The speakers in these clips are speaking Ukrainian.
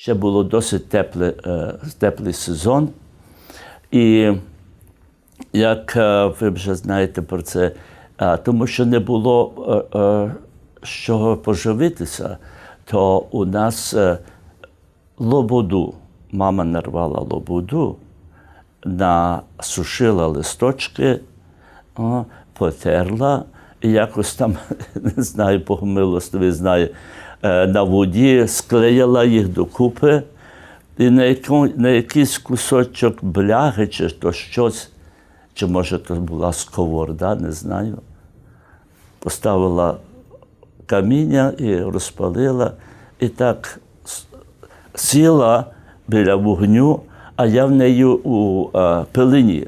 Ще було досить тепле, е, теплий сезон. І як е, ви вже знаєте про це, е, тому що не було з чого поживитися, то у нас лободу, мама нарвала лободу, насушила листочки, потерла якось там, не знаю, Бог милостивий знає, е, на воді склеїла їх докупи. І на, яку, на якийсь кусочок бляги, чи то щось, чи може то була сковорода, не знаю. Поставила каміння і розпалила, і так сіла біля вогню, а я в неї у а, пилині.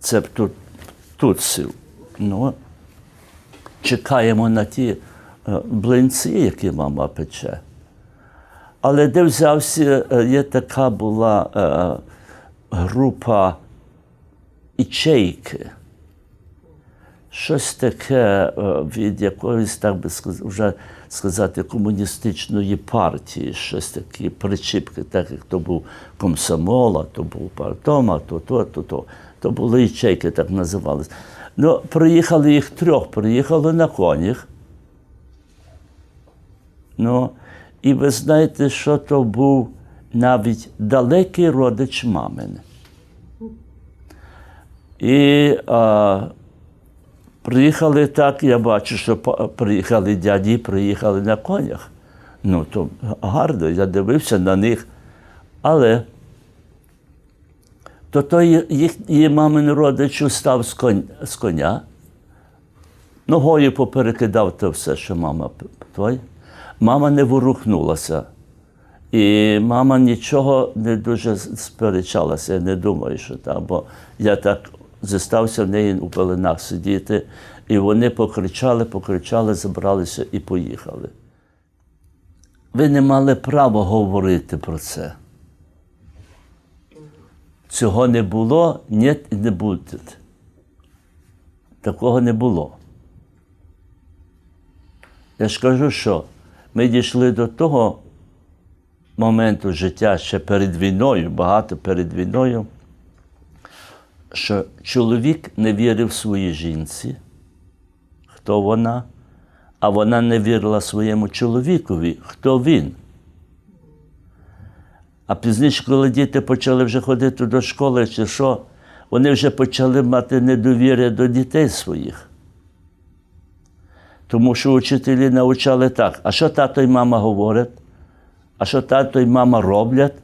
Це тут, тут сів. Ну, чекаємо на ті е, блинці, які мама пече. Але де взявся, е, є така була е, група ічейки. Щось таке від якоїсь, так би сказати, вже сказати, комуністичної партії, щось такі причіпки, так як то був комсомол, а то був партом, а то то, то, то. То були ячейки, так називались. Ну, приїхали їх трьох, приїхали на конях. Ну, і ви знаєте, що то був навіть далекий родич мамин. І а, приїхали так, я бачу, що приїхали дяді, приїхали на конях. Ну, то гарно, я дивився на них. Але то той її мамин родич устав з, коня, ногою поперекидав те все, що мама той. Мама не ворухнулася. І мама нічого не дуже сперечалася, я не думаю, що так. Бо я так зістався в неї у пеленах сидіти, і вони покричали, покричали, забралися і поїхали. Ви не мали права говорити про це. Цього не було, ні і не буде. Такого не було. Я ж кажу, що ми дійшли до того моменту життя ще перед війною, багато перед війною, що чоловік не вірив своїй жінці, хто вона, а вона не вірила своєму чоловікові, хто він. А пізніше, коли діти почали вже ходити до школи чи що, вони вже почали мати недовір'я до дітей своїх. Тому що учителі навчали так, а що тато і мама говорять, а що тато і мама роблять,